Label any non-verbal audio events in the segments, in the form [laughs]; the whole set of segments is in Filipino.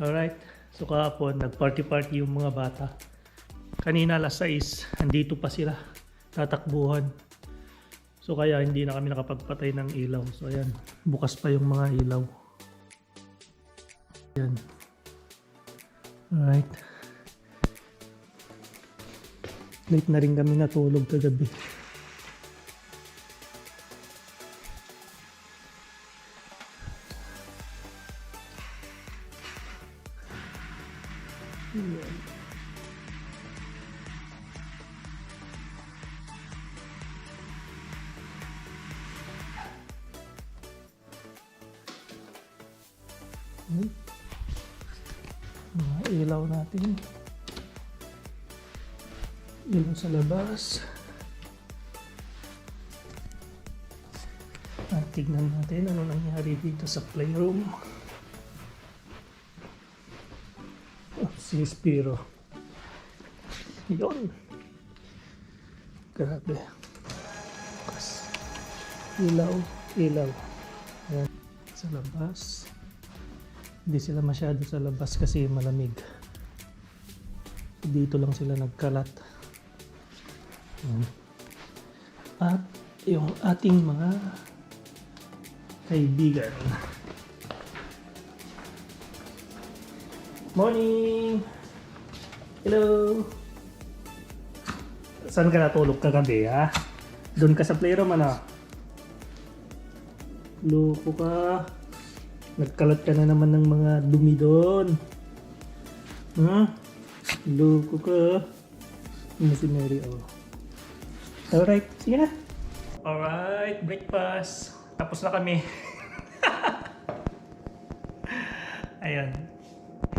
Alright. So kahapon, nag-party-party yung mga bata. Kanina alas 6, andito pa sila. Tatakbuhan. So kaya hindi na kami nakapagpatay ng ilaw. So ayan, bukas pa yung mga ilaw. Ayan. Alright. Late na rin kami natulog kagabi. Hmm. Mga ilaw natin. Ilaw sa labas. At tignan natin ano nangyari dito sa playroom. Oh, si Spiro. Yun. Grabe. Bukas. Ilaw, ilaw. Ayan. Sa labas. Hindi sila masyado sa labas kasi malamig. Dito lang sila nagkalat. Ayan. At yung ating mga kaibigan. Morning! Hello! Saan ka natulog kagabi, ha? Doon ka sa playroom, ano? Loko ka. Nagkalat ka na naman ng mga dumi doon. Ha? Loko ka. Ano si Mary, oh. Alright, sige na. Alright, breakfast. Tapos na kami. [laughs] Ayan.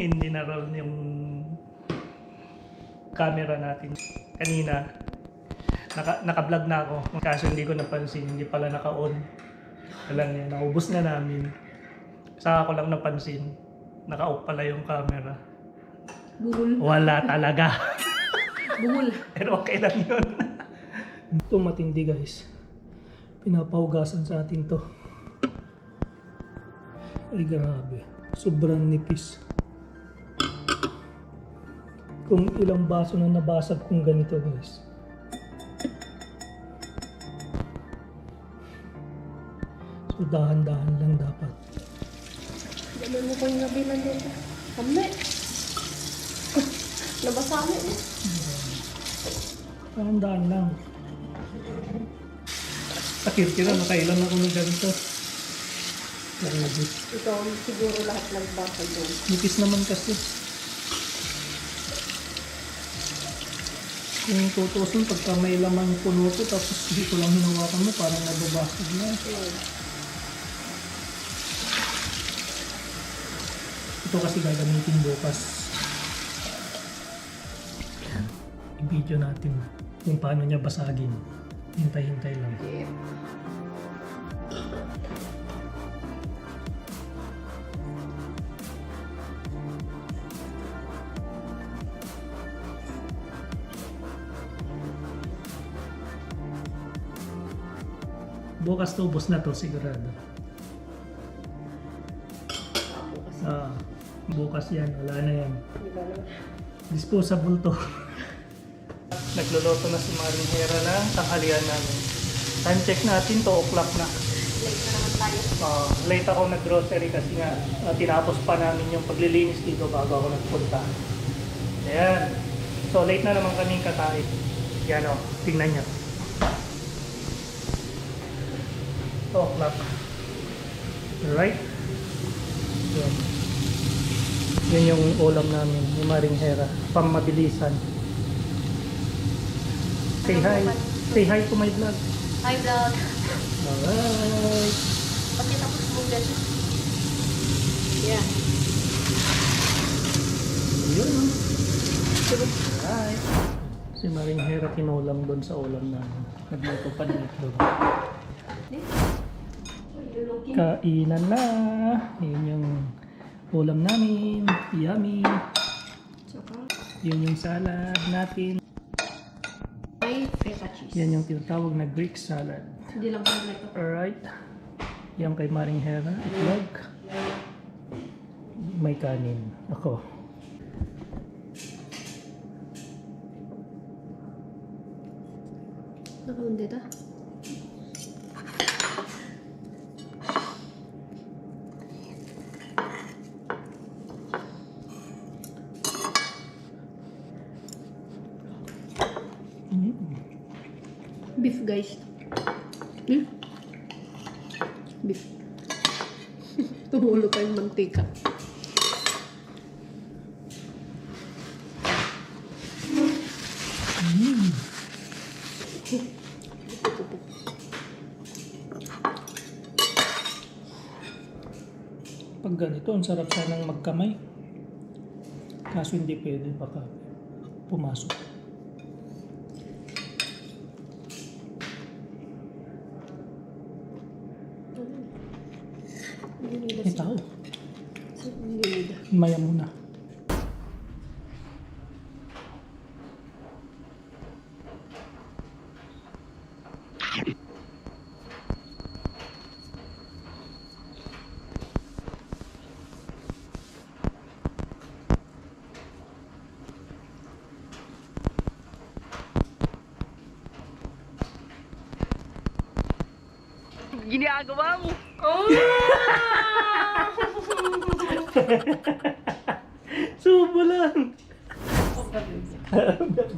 Hindi na roll yung camera natin. Kanina, naka, naka-vlog na ako. Kaso hindi ko napansin, hindi pala naka-on. Alam niya, naubos na namin. Saka ko lang napansin, naka-off pala yung camera. Bungol. Wala talaga. [laughs] Bungol. Pero okay lang yun. [laughs] Ito matindi guys. Pinapahugasan sa atin to. Ay grabe. Sobrang nipis. Kung ilang baso na nabasag kung ganito guys. So dahan-dahan lang dapat. Ganun mo ko yung gabi lang din. Kami. [laughs] Nabasa mo. Dahan-dahan lang. Takir-tira, nakailan ako ng ganito. Ikaw siguro lahat nagbasa doon. Nipis naman kasi. Kung tutusin, pagka may laman puno ko, tapos dito lang hinawakan mo, parang nababasag na. Ito kasi gagamitin bukas. I-video natin kung paano niya basagin. Hintay-hintay lang. Bukas to, ubos na to sigurado. Bukas. Ah, bukas yan, wala na yan. Disposable to. Nagluluto na si Maring Hera ng tanghalian namin. Time check natin, 2 o'clock na. Late na naman tayo. Ah, late ako nag-grocery kasi nga ah, tinapos pa namin yung paglilinis dito bago ako nagpunta. Ayan. So late na naman kami kakain. Yan o, tingnan nyo. 2 o'clock. Alright? Yan. Yan yung ulam namin, yung Maring Hera. Pamabilisan. Say hi. Say hi to my vlog. Hi vlog. Alright. Pakita mo sa munggan. Yeah. Yun. Alright. Si Maring Hera kinulam doon sa ulam namin. Nagluto pa ng itlog. Lulukin. Kainan na. Yun yung ulam namin. Yummy. Yun yung salad natin. may feta cheese. Yan yung tinatawag na Greek salad. Hindi lang kompleto. Alright. Yan kay Maring Hera. Itlog. may kanin. Ako. Nakaunde ta? Mm. Beef guys. Hmm? Beef. [laughs] Tumulo pa yung mantika. Pag ganito, ang sarap sanang magkamay. Kaso hindi pwede baka pumasok. May tao. Hindi Maya muna. Ginagawa mo. [laughs] Subo lang.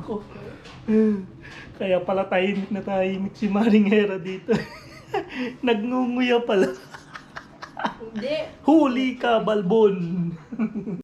Ko. [laughs] Kaya pala tahimik na tahimik si Maring Hera dito. [laughs] Nagngunguya pala. Hindi. Huli ka, balbon!